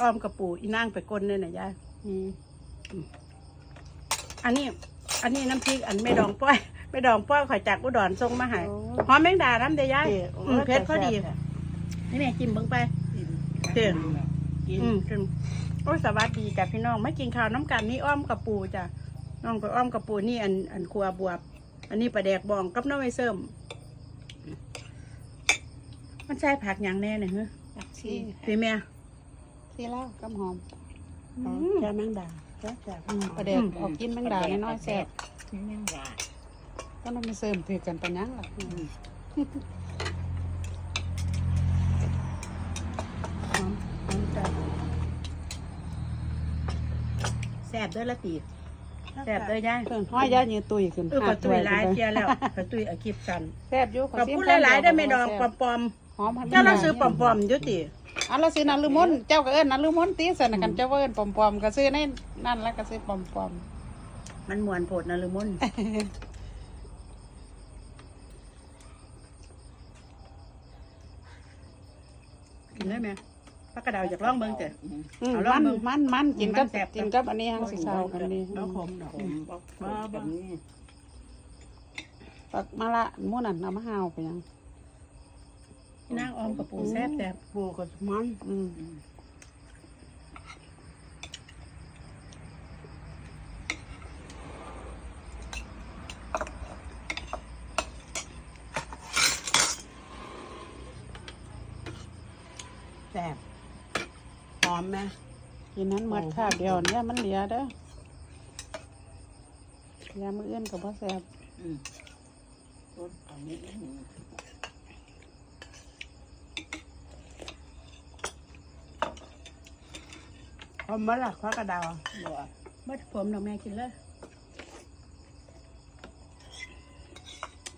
อ้อมกระปูอีนางไปก้นเนี่ยนะยายอืมอันนี้ อันนี้น้ำพริกอันไม่ดองป้อย ไม่ดองป้อยข่อยจากอุดรส่งมาให้โอ้ หอมแมงดาน้ำเดียยายเจ๊อืมเพชรพอดีแซ่บนี่แม่จิ้มเบิ่งไปๆเจ๊กินอืมกินโอ้ยสวัสดีจ้ะพี่น้องไม่กินข้าวน้ำกันนี่อ้อมกระปูจ้ะน้องก็อ้อมกระปูนี่อันอันครัวบวบ อันนี้ปลาแดกบองกับน้ำไม้เสริม มันใช่ผักอย่างแน่เนี่ยฮะผักชี พี่แม่ ซีแล้วกำหอมอืมแค่แมงดาแซ่บแซ่บประเด็กออกกินแมงดาน้อยๆแซ่บแมงดาก็ต้องมาเสริมถือกันไปยังล่ะหอมหอมจ้ะแซ่บเด้วยละตีแซ่บเด้วยย่ายเพิ่งห้อยยายืนตุยขึ้นเออขอตุยหลายเทียแล้วขอตุยอาคลิปกันแซ่บอยู่ขอบคุณหลายๆได้อแม่ดองปอมหอมๆเจ้าเราซื้อปอมๆอยุติ อันเราซื้อนันลืมนเจ้าก็เอิ้นนันลืมนตีสนะกันเจ้าก็เอิ้นปอมๆก็ซื้อในนั่นแล้วก็ซื้อปอมมันมวนโผดนะลืมมุนกินได้ไหมพักกระดาวอยากล่องเบิ่งเถอะๆอืมเอาลองมันเบิ่งมันมันกินกับมันแซ่บกินกับอันนี้หังสิเศร้ากันดีแล้วขมดอกผมบอกว่าแบบนี้ปักมะละหมู่นั่นเอามาหาวไปยัง นางออมกับปูแซ่บแต่ปูกับมันอืมแซ่บหอมไหมกินนั้นหมดข้าวเดียวเนี่ยมันเหลือเด้ออยามือเอื้อนกับพ่อแซ่บอืมรสอันนี้ อืมอมมะละพักกระดาวบัวเมื่อผมดอกแม่กินเลย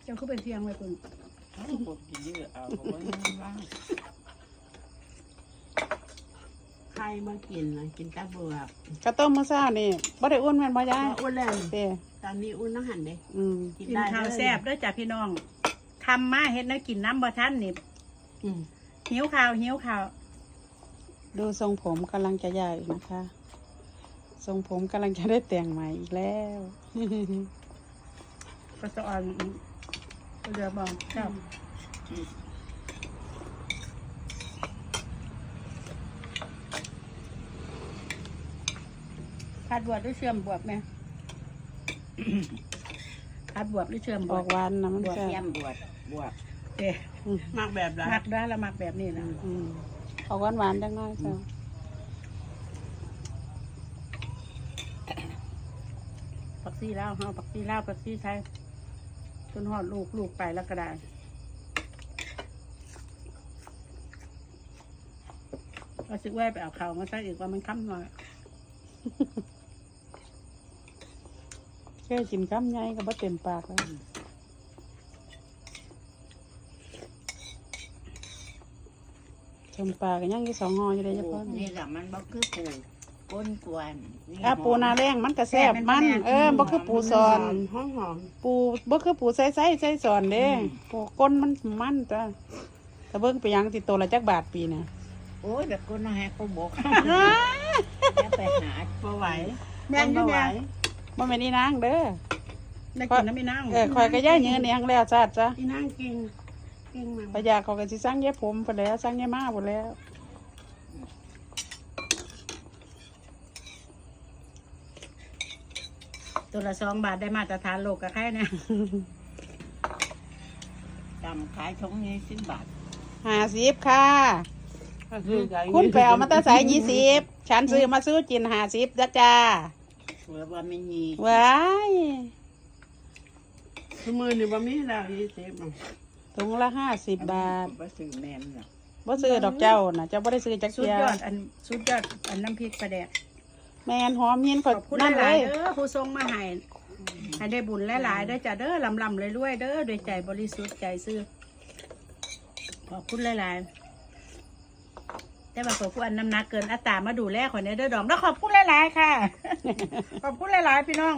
เจ้าคือเป็นเพียงเลยคุณทั้งหมดกินเยอะเอาเพราะว่ามันว่างใครมากินนะกินตาเบือกกระต้มมื้อเช้านี่บ่ได้อ้วนแม่นบ่ยายอ้วนแล้วเด้ตอนนี้อ้วนน้องหันเด้อืมกินกินได้ข้าวเลยแซ่บเด้วยจ้ะพี่น้องทำมาเฮ็ดนะกินน้ำบ่ทันนี่อืมหิวข้าวหิวข้าว ดูทรงผมกำลังจะใหญ่นะคะ ทรงผมกำลังจะได้แต่งใหม่อีกแล้วก็จะอ่อนเรือบอกเจ้าพัดบวชหรือเชื่อมบวชไหมพัดบวชหรือเชื่อมบอวอชกหวานนะมันบวชแซ่เยี่ยบมบวชบวชเอ๊ะมากแบบไรมักได้ละมักแบบนี้นะ อืม ออกหวานหวานๆจังน้อยจ้ะปักซี่ลาวเฮาปักซี่ลาวปักซี่ไทยจนหอดลูกลูกไปแล้วก็ได้ก็สึกว่าไปเอาเขามาใส่อีกว่ามันค้ำหน่อยแค่กินคำใหญ่ก็บ่เต็มปากแล้ว มปลาก็ยังอยู่สองห่ออยู่เลยเฉพาะนี่แหละมันบอกคือปูก้นกวนนี่อะปูนาแรงมันก็แซ่บมัน เออบ่คือปูซอน หอมหอมปูบ่คือปูใส่ใส่ใส่สอนเด้ปูก้นมันมันจ้ะแต่เบิ่งไปยังติดตัวละจักบาทปีน่ะโอ้ยแบบก้นน้อยเขาบอกแล้วไปหาบ่ไหวแม่นอยู่บ่ไหวแม่บ่แม่นอีนางเด้อได้กินน้ำมีนั่งเออคอยก็ย่าเยืนเนียงแล้วจ้าจ้ะพี่นั่งกิน กินมาพยาเขาก็สิสั่งเย็บผมไปแล้วสั่งเย็บมาไปแล้วตัวละสองบาทได้มาตรฐานโลกกับใครเนี่ยจำขายทงนี้สิบบาท50ค่ะก็คือไก่คุณไปเอามาแตาใส่20ฉันซื้อมาซื้อกิน50จ้ะจ้าเผื่อว่าไม่มีว้ายคือมือนี่บ่มีแล้วยี่สิบ ถุงละ50บาทบ่ซื้อแม่นหรอกบ่ซื้อดอกเจ้าน่ะเจ้าบ่ได้ซื้อจักสุดเที่ยยอดอันสุดยอดอันน้ำพริกปลาแดกแม่นหอมเย็นขขออบคุณนั่นหเลลายย ๆเด้อผู้ทรงมาให้ให้ได้บุญหลายๆเด้อจ้ะเด้อลำลำเลยรวยๆเด้อด้วยใจบริสุทธิ์ใจซื่อขอบคุณหลายๆแต่ว่าขอบคุณอันน้ำหนักเกินอัตรามาดูแลขอยในเด้อดองแล้วขอบคุณหลายๆค่ะ ขอบคุณหลายๆพี่น้อง